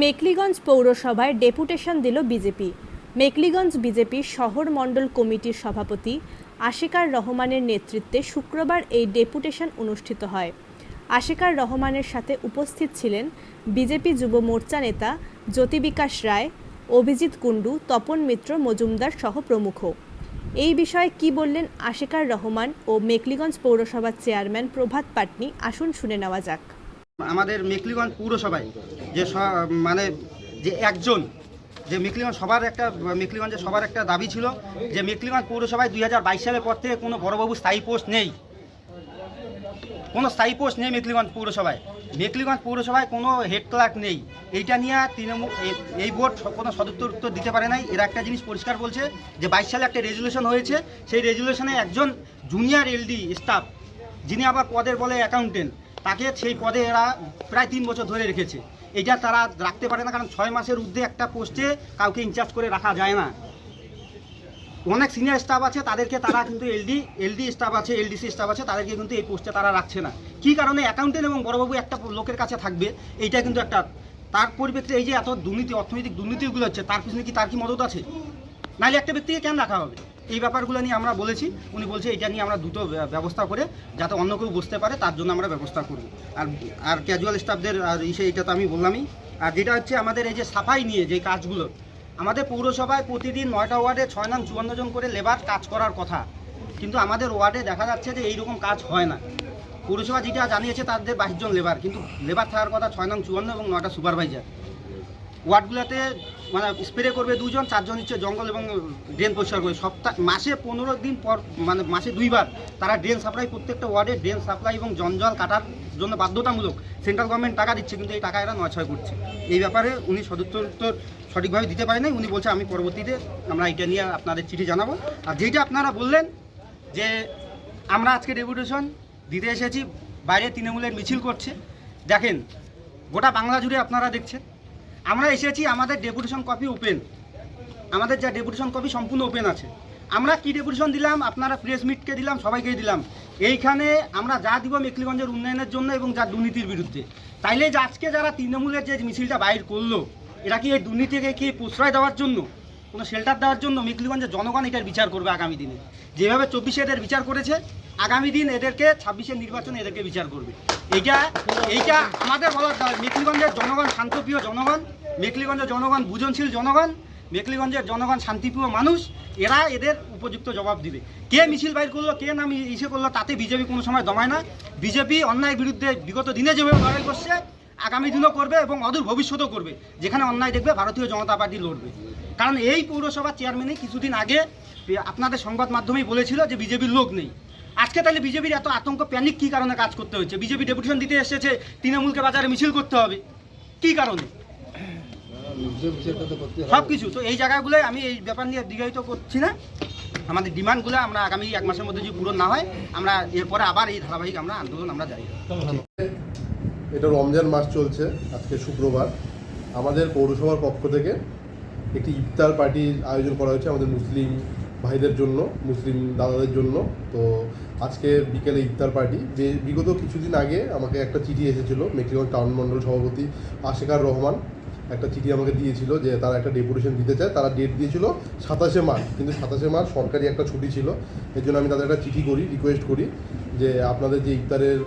মেকলিগঞ্জ পৌরসভায় ডেপুটেশন দিল BJP. Mekliganj BJP শহর মণ্ডল কমিটির সভাপতি আশিকার রহমানের নেতৃত্বে শুক্রবার এই ডেপুটেশন অনুষ্ঠিত হয়। আশিকার রহমানের সাথে উপস্থিত ছিলেন বিজেপি যুব মোর্চা নেতা জ্যোতিবিকাশ রায়, অভিজিৎ কুণ্ডু, তপন মিত্র, মজুমদার সহ প্রমুখ। এই বিষয়ে কি বললেন আশিকার রহমান ও মেকলিগঞ্জ পৌরসভার চেয়ারম্যান প্রভাত পাটনি? আসুন শুনে নেওয়া যাক। আমাদের মেকলিগঞ্জ পৌরসভায় যে মানে যে একজন, যে মেকলিগঞ্জ সবার একটা, মেকলিগঞ্জের সবার একটা দাবি ছিল যে মেকলিগঞ্জ পৌরসভায় দুই হাজার বাইশ সালের পর থেকে কোনো বড়বাবু স্থায়ী পোস্ট নেই। কোনো স্থায়ী পোস্ট নেই মেকলিগঞ্জ পৌরসভায়। মেকলিগঞ্জ পৌরসভায় কোনো হেড ক্লার্ক নেই। এইটা নিয়ে তৃণমূল এই- এই বোর্ড কোনো সদুত্তর উত্তর দিতে পারে নাই। এরা একটা জিনিস পরিষ্কার বলছে যে বাইশ সালে একটা রেজুলেশন হয়েছে। সেই রেজুলেশনে একজন জুনিয়র এলডি স্টাফ, যিনি আবার পদের বলে অ্যাকাউন্টেন্ট। তাকে সেই পদে এরা প্রায় তিন বছর ধরে রেখেছে। এটা তারা রাখতে পারে না, কারণ ছয় মাসের ঊর্ধ্বে একটা পোস্টে কাউকে ইনচার্জ করে রাখা যায় না। অনেক সিনিয়র স্টাফ আছে, তাদেরকে তারা কিন্তু এলডি এলডি স্টাফ আছে এলডিসি স্টাফ আছে, তাদেরকে কিন্তু এই পোস্টে তারা রাখছে না। কী কারণে? অ্যাকাউন্টেন্ট এবং বড়বাবু একটা লোকের কাছে থাকবে, এইটা কিন্তু একটা। তার পরিপ্রেক্ষিতে এই যে এত দুর্নীতি, অর্থনৈতিক দুর্নীতিগুলো হচ্ছে, তার পিছনে কি তার কি মদত আছে? নাহলে একটা ব্যক্তিকে কেন রাখা হবে? এই ব্যাপারগুলো নিয়ে আমরা বলেছি, উনি বলছে এটা নিয়ে আমরা ব্য- ব্যবস্থা করে যাতে অন্য কেউ বুঝতে পারে, তার জন্য আমরা ব্যবস্থা করব। আর আর ক্যাজুয়াল স্টাফদের আর ইসে এটা তো আমি বললামই। আর যেটা হচ্ছে আমাদের এই যে সাফাই নিয়ে যে কাজগুলো, আমাদের পৌরসভায় প্রতিদিন নয়টা ওয়ার্ডে ছয় নং চুয়ান্ন জন করে লেবার কাজ করার কথা। কিন্তু আমাদের ওয়ার্ডে দেখা যাচ্ছে যে এইরকম কাজ হয় না। পৌরসভা যেটা জানিয়েছে তাদের বাইশ জন লেবার, কিন্তু লেবার থাকার কথা ছয় নং চুয়ান্ন এবং নয়টা সুপারভাইজার। ওয়ার্ডগুলোতে মানে স্প্রে করবে দুজন, চারজন হচ্ছে জঙ্গল এবং ড্রেন পরিষ্কার করবে সপ্তাহ মাসে পনেরো দিন পর মানে মাসে দুইবার তারা ড্রেন সাপ্লাই প্রত্যেকটা ওয়ার্ডে ড্রেন সাপ্লাই এবং জঞ্জল কাটার জন্য বাধ্যতামূলক সেন্ট্রাল গভর্নমেন্ট টাকা দিচ্ছে, কিন্তু এই টাকা এরা নয় করছে। এই ব্যাপারে উনি সদুত্তর সঠিকভাবে দিতে পারে নাই উনি বলছে, আমি পরবর্তীতে আমরা এটা নিয়ে আপনাদের চিঠি জানাব। আর যেটা আপনারা বললেন যে, আমরা আজকে ডেপুটেশন দিতে এসেছি, বাইরে তৃণমূলের মিছিল করছে। দেখেন, গোটা বাংলা জুড়ে আপনারা দেখছেন আমরা এসেছি, আমাদের ডেপুটেশন কপি ওপেন আমাদের যা ডেপুটেশন কপি সম্পূর্ণ ওপেন আছে। আমরা কি ডেপুটেশন দিলাম? আপনারা প্রেস মিটকে দিলাম সবাইকে দিলাম। এইখানে আমরা যা দিব মেকলিগঞ্জের উন্নয়নের জন্য এবং যা দুর্নীতির বিরুদ্ধে। তাইলে যে আজকে যারা তৃণমূলের যে মিছিলটা বাইর করল এটা কি এই দুর্নীতিকে কি প্রশ্রয় দেওয়ার জন্য? কোনো শেল্টার দেওয়ার জন্য মেকলিগঞ্জের জনগণ এটার বিচার করবে আগামী দিনে। যেভাবে চব্বিশে এদের বিচার করেছে, আগামী দিন এদেরকে ছাব্বিশের নির্বাচনে এদেরকে বিচার করবে। এইটা এইটা আমাদের বলার। মেকলিগঞ্জের জনগণ শান্তপ্রিয় জনগণ মেকলিগঞ্জের জনগণ বুঝনশীল জনগণ মেকলিগঞ্জের জনগণ শান্তিপ্রিয় মানুষ, এরা এদের উপযুক্ত জবাব দিবে। কে মিছিল বাইর করল, কে নাম ইসে করল, তাতে বিজেপি কোনো সময় দমায় না। বিজেপি অন্যায় বিরুদ্ধে বিগত দিনে যেভাবে লড়াই করছে আগামী দিনও করবে এবং অদূর ভবিষ্যতেও করবে। যেখানে অন্যায় দেখবে, ভারতীয় জনতা পার্টি লড়বে। কারণ এই পৌরসভার চেয়ারম্যানই কিছুদিন আগে আপনাদের সংবাদ মাধ্যমেই বলেছিল যে বিজেপির লোক নেই। আজকে তাহলে বিজেপির এত আতঙ্ক প্যানিক কী কারণে কাজ করতে হচ্ছে? বিজেপি ডেপুটেশন দিতে এসেছে, তৃণমূলকে বাজারে মিছিল করতে হবে। কী কারণে? সব কিছু তো এই জায়গাগুলোয় আমি এই ব্যাপার নিয়ে দীর্ঘায়িত করছি না। আমাদের ডিমান্ডগুলো আমরা আগামী এক মাসের মধ্যে যদি পূরণ না হয়, আমরা এরপরে আবার এই ধারাবাহিক আমরা আন্দোলন আমরা রাখব। এটা রমজান মাস চলছে, আজকে শুক্রবার। আমাদের পৌরসভার পক্ষ থেকে একটি ইফতার পার্টির আয়োজন করা হয়েছে আমাদের মুসলিম ভাইদের জন্য, মুসলিম দাদাদের জন্য। তো আজকে বিকেলে ইফতার পার্টি। যে বিগত কিছুদিন আগে আমাকে একটা চিঠি এসেছিল মেকলিগঞ্জ টাউন মণ্ডল সভাপতি আশেকার রহমান। একটা চিঠি আমাকে দিয়েছিল যে তারা একটা ডেপুটেশন দিতে চায়। তারা ডেট দিয়েছিল সাতাশে মার্চ, কিন্তু সাতাশে মার্চ সরকারি একটা ছুটি ছিল। এর জন্য আমি তাদের একটা চিঠি করি, রিকোয়েস্ট করি। যে আপনাদের যে ইফতারের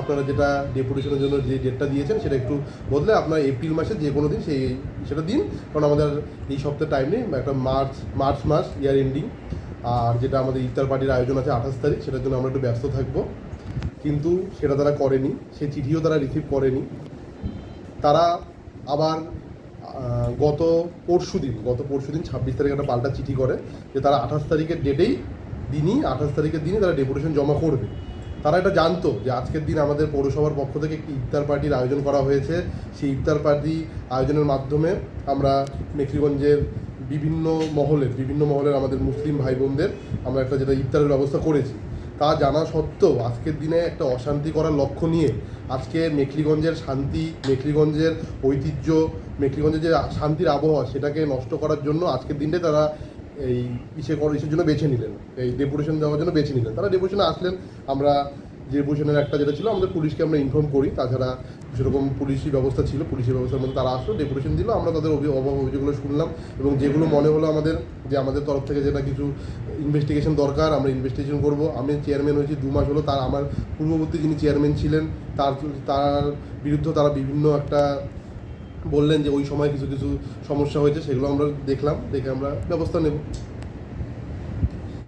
আপনারা যেটা ডেপুটেশনের জন্য যে ডেটটা দিয়েছেন, সেটা একটু বদলে আপনার এপ্রিল মাসে যে কোনো দিন সেই, সেটা দিন। কারণ আমাদের এই সপ্তাহে টাইম নেই একটা মার্চ মার্চ মাস ইয়ার এন্ডিং আর যেটা আমাদের ইফতার পার্টির আয়োজন আছে আঠাশ তারিখ, সেটার জন্য আমরা একটু ব্যস্ত থাকব। কিন্তু সেটা তারা করেনি, সেই চিঠিও তারা রিসিভ করেনি। তারা আবার গত পরশু দিন, গত পরশু দিন ছাব্বিশ তারিখে একটা পাল্টা চিঠি করে যে তারা আঠাশ তারিখের ডেটেই দিনই, আঠাশ তারিখের দিনই তারা ডেপুটেশন জমা করবে। তারা এটা জানতো যে আজকের দিন আমাদের পৌরসভার পক্ষ থেকে একটি ইফতার পার্টির আয়োজন করা হয়েছে। সেই ইফতার পার্টি আয়োজনের মাধ্যমে আমরা মেকলিগঞ্জের বিভিন্ন মহলের বিভিন্ন মহলের আমাদের মুসলিম ভাই বোনদের আমরা একটা যেটা ইফতারের ব্যবস্থা করেছি। তা জানা সত্ত্বেও আজকের দিনে একটা অশান্তি করার লক্ষ্য নিয়ে আজকে মেখলিগঞ্জের শান্তি, মেখলিগঞ্জের ঐতিহ্য, মেখলিগঞ্জের যে শান্তির আবহাওয়া সেটাকে নষ্ট করার জন্য আজকের দিনটাই তারা এই ইসে কর ইসের জন্য বেছে নিলেন। এই ডেপুটেশন দেওয়ার জন্য বেছে নিলেন। তারা ডেপুটেশনে আসলেন। আমরা ডেপুটেশনের একটা যেটা ছিল, আমাদের পুলিশকে আমরা ইনফর্ম করি। তাছাড়া সেরকম পুলিশি ব্যবস্থা ছিল। পুলিশি ব্যবস্থার মধ্যে তারা আসলো ডেপুটেশন দিল। আমরা তাদের অভি- অভাব অভিযোগগুলো শুনলাম এবং যেগুলো মনে হলো আমাদের, যে আমাদের তরফ থেকে যেটা কিছু ইনভেস্টিগেশন দরকার, আমরা ইনভেস্টিগেশন করব। আমি চেয়ারম্যান হয়েছি, দু মাস হলো তার, আমার পূর্ববর্তী যিনি চেয়ারম্যান ছিলেন, তার তার বিরুদ্ধে তারা বিভিন্ন একটা বললেন যে ওই সময় কিছু কিছু সমস্যা হয়েছে, সেগুলো আমরা দেখলাম, দেখে আমরা ব্যবস্থা নেব।